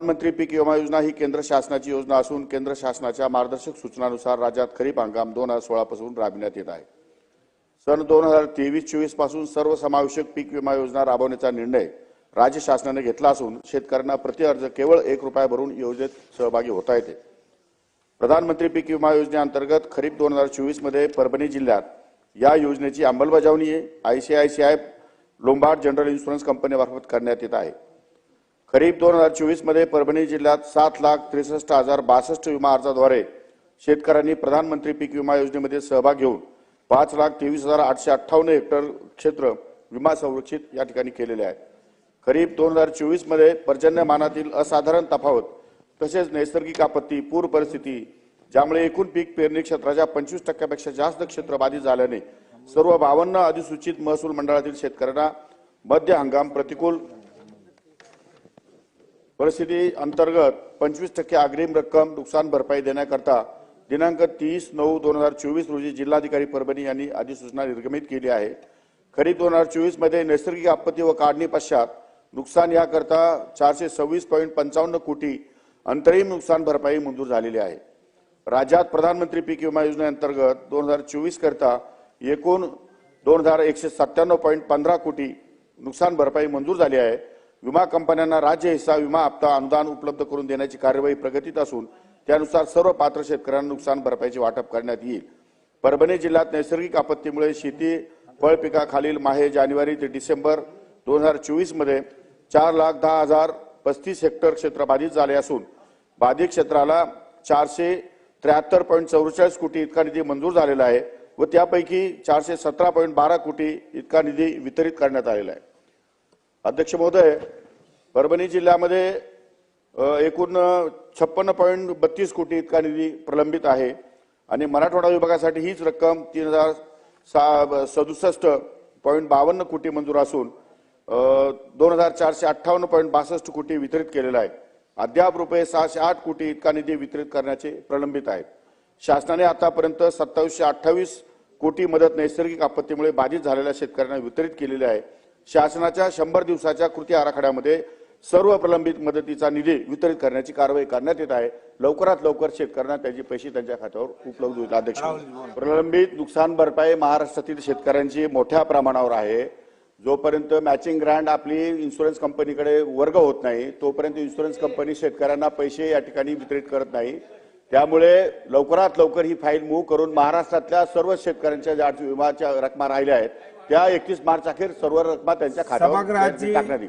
प्रधानमंत्री पीक विमा योजना ही केंद्र शासनाची योजना असून केंद्र शासनाच्या मार्गदर्शक सूचनानुसार राज्यात खरीप हंगाम दोन हजार सोळा पासून राबविण्यात येत आहे. सन दोन हजार तेवीस चोवीसपासून सर्वसमावेशक पीक विमा योजना राबवण्याचा निर्णय राज्य शासनाने घेतला असून शेतकऱ्यांना प्रति अर्ज केवळ एक रुपया भरून योजनेत सहभागी होता येते. प्रधानमंत्री पीक विमा योजनेअंतर्गत खरीप दोन हजार चोवीसमध्ये परभणी जिल्ह्यात या योजनेची अंमलबजावणी I C I C I Lombard general insurance कंपनीमार्फत करण्यात येत आहे. खरीप दोन हजार चोवीसमध्ये परभणी जिल्ह्यात सात लाख त्रेसष्ट हजार बासष्ट विमा अर्जाद्वारे शेतकऱ्यांनी प्रधानमंत्री पीक विमा योजनेमध्ये सहभाग घेऊन पाच लाख तेवीस हजार आठशे अठ्ठावन्न हेक्टर क्षेत्र विमा संरक्षित या ठिकाणी केलेले आहे. खरीप दोन हजार चोवीसमध्ये पर्जन्यमानातील असाधारण तफावत तसेच नैसर्गिक आपत्ती पूर परिस्थिती ज्यामुळे एकूण पीक पेरणी क्षेत्राच्या पंचवीस टक्क्यापेक्षा जास्त क्षेत्र बाधित झाल्याने सर्व बावन्न अधिसूचित महसूल मंडळातील शेतकऱ्यांना मध्य हंगाम प्रतिकूल परिस्थिती अंतर्गत पंचवीस टक्के अग्रिम रक्कम नुकसान भरपाई देण्याकरता दिनांक तीस नऊ दोन हजार चोवीस रोजी जिल्हाधिकारी परभणी यांनी अधिसूचना निर्गमित केली आहे. खरीप दोन हजार चोवीसमध्ये नैसर्गिक आपत्ती व काढणी पश्चात नुकसान याकरता चारशे सव्वीस पॉईंट पंचावन्न कोटी अंतरिम नुकसान भरपाई मंजूर झालेली आहे. राज्यात प्रधानमंत्री पीक विमा योजनेअंतर्गत दोन हजार चोवीस करता एकूण दोन हजार एकशे सत्त्याण्णव पॉईंट पंधरा कोटी नुकसान भरपाई मंजूर झाली आहे. विमा कंपन्यांना राज्य हिस्सा विमा हप्ता अनुदान उपलब्ध करून देण्याची कार्यवाही प्रगतीत असून त्यानुसार सर्व पात्र शेतकऱ्यांना नुकसान भरपाईचे वाटप करण्यात येईल. परभणी जिल्ह्यात नैसर्गिक आपत्तीमुळे शेती फळ पिकाखालील माहे जानेवारी ते डिसेंबर दोन हजार चोवीसमध्ये चार लाख दहा हजार पस्तीस हेक्टर क्षेत्र बाधित झाले असून बाधित क्षेत्राला चारशे त्र्याहत्तर पॉईंट चौवेचाळीस कोटी इतका निधी मंजूर झालेला आहे व त्यापैकी चारशे सतरा पॉईंट बारा कोटी इतका निधी वितरित करण्यात आलेला आहे. अध्यक्ष महोदय परभणी जिल्ह्यामध्ये एकूण छप्पन्न पॉईंट बत्तीस कोटी इतका निधी प्रलंबित आहे आणि मराठवाडा विभागासाठी हीच रक्कम तीन हजार सा सदुसष्ट पॉईंट बावन्न कोटी मंजूर असून दोन हजार चारशे अठ्ठावन्न पॉईंट बासष्ट कोटी वितरित केलेला आहे. अद्याप रुपये सहाशे आठ कोटी इतका निधी वितरित करण्याचे प्रलंबित आहेत शासनाने आतापर्यंत सत्तावीसशे अठ्ठावीस कोटी मदत नैसर्गिक आपत्तीमुळे बाधित झालेल्या शेतकऱ्यांना वितरित केलेली आहे. शासनाच्या शंभर दिवसाच्या कृती आराखड्यामध्ये सर्व प्रलंबित मदतीचा निधी वितरित करण्याची कारवाई करण्यात येत आहे. लवकरात लवकर शेतकऱ्यांना त्याचे पैसे त्यांच्या खात्यावर उपलब्ध होईल. अध्यक्ष प्रलंबित नुकसान भरपाई महाराष्ट्रातील शेतकऱ्यांची मोठ्या प्रमाणावर आहे. जोपर्यंत मॅचिंग ग्रँड आपली इन्शुरन्स कंपनीकडे वर्ग होत नाही तोपर्यंत इन्शुरन्स कंपनी शेतकऱ्यांना पैसे या ठिकाणी वितरित करत नाही. त्यामुळे लवकरात लवकर ही फाईल मूव्ह करून महाराष्ट्रातल्या सर्व शेतकऱ्यांच्या ज्या विमाच्या रकमा राहिल्या आहेत त्या एकतीस मार्च अखेर सर्व रकमा त्यांच्या खात्यावर टाकण्यात येईल.